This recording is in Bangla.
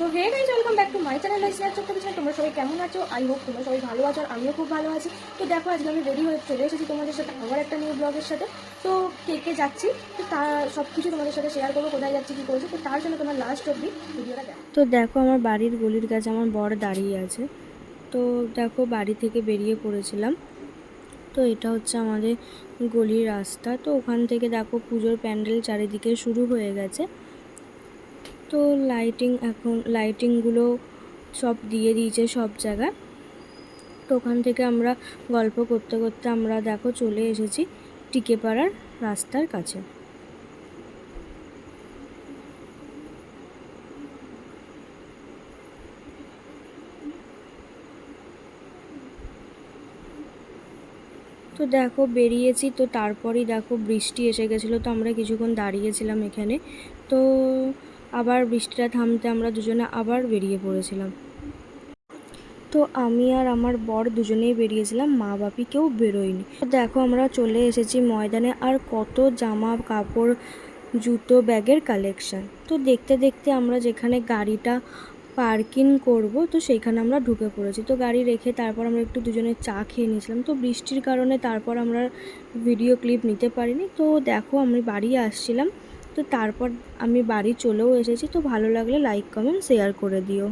তো hey guys welcome back to my channel share চক্র পিছনে তোমরা সবাই কেমন আছো? আই হোপ তোমরা সবাই ভালো আছো আর আমিও খুব ভালো আছি। তো দেখো, আজকে আমি রেডি হয়ে চলে এসেছি তোমাদের সাথে আবার একটা নিউ ব্লগের সাথে। তো কে কে যাচ্ছি? তো তা সব কিছু তোমাদের সাথে শেয়ার করব, কোথায় যাচ্ছি, কী করছি। তো তার জন্য তোমার লাস্ট অব্দি ভিডিওটা তো দেখো, আমার বাড়ির গলির কাছে আমার বর দাঁড়িয়ে আছে। তো দেখো, বাড়ি থেকে বেরিয়ে পড়েছিলাম। তো এটা হচ্ছে আমাদের গলির রাস্তা। তো ওখান থেকে দেখো, পুজোর প্যান্ডেল চারিদিকে শুরু হয়ে গেছে। তো লাইটিং এখন লাইটিংগুলো সব দিয়ে দিয়েছে সব জায়গায়। তো ওখান থেকে আমরা গল্প করতে করতে আমরা দেখো চলে এসেছি টিকেপাড়ার রাস্তার কাছে। তো দেখো বেরিয়েছি তো তারপরেই দেখো বৃষ্টি এসে গেছিল তো আমরা কিছুক্ষণ দাঁড়িয়েছিলাম এখানে। তো আবার বৃষ্টিটা থামতে আমরা দুজনে আবার বেরিয়ে পড়েছিলাম। তো আমি আর আমার বর দুজনেই বেরিয়েছিলাম, মা বাপি কেউ বেরোয়নি। দেখো আমরা চলে এসেছি ময়দানে আর কত জামা কাপড়, জুতো, ব্যাগের কালেকশন তো দেখতে দেখতে আমরা যেখানে গাড়িটা পার্কিং করব, তো সেইখানে আমরা ঢুকে পড়েছি। তো গাড়ি রেখে তারপর আমরা একটু দুজনে চা খেয়ে নিয়েছিলাম। তো বৃষ্টির কারণে তারপর আমরা ভিডিও ক্লিপ নিতে পারিনি। তো দেখো আমি বাড়ি আসছিলাম। তো তারপর আমি বাড়ি চলেও এসেছি তো ভালো লাগলে লাইক কমেন্ট শেয়ার করে দিও।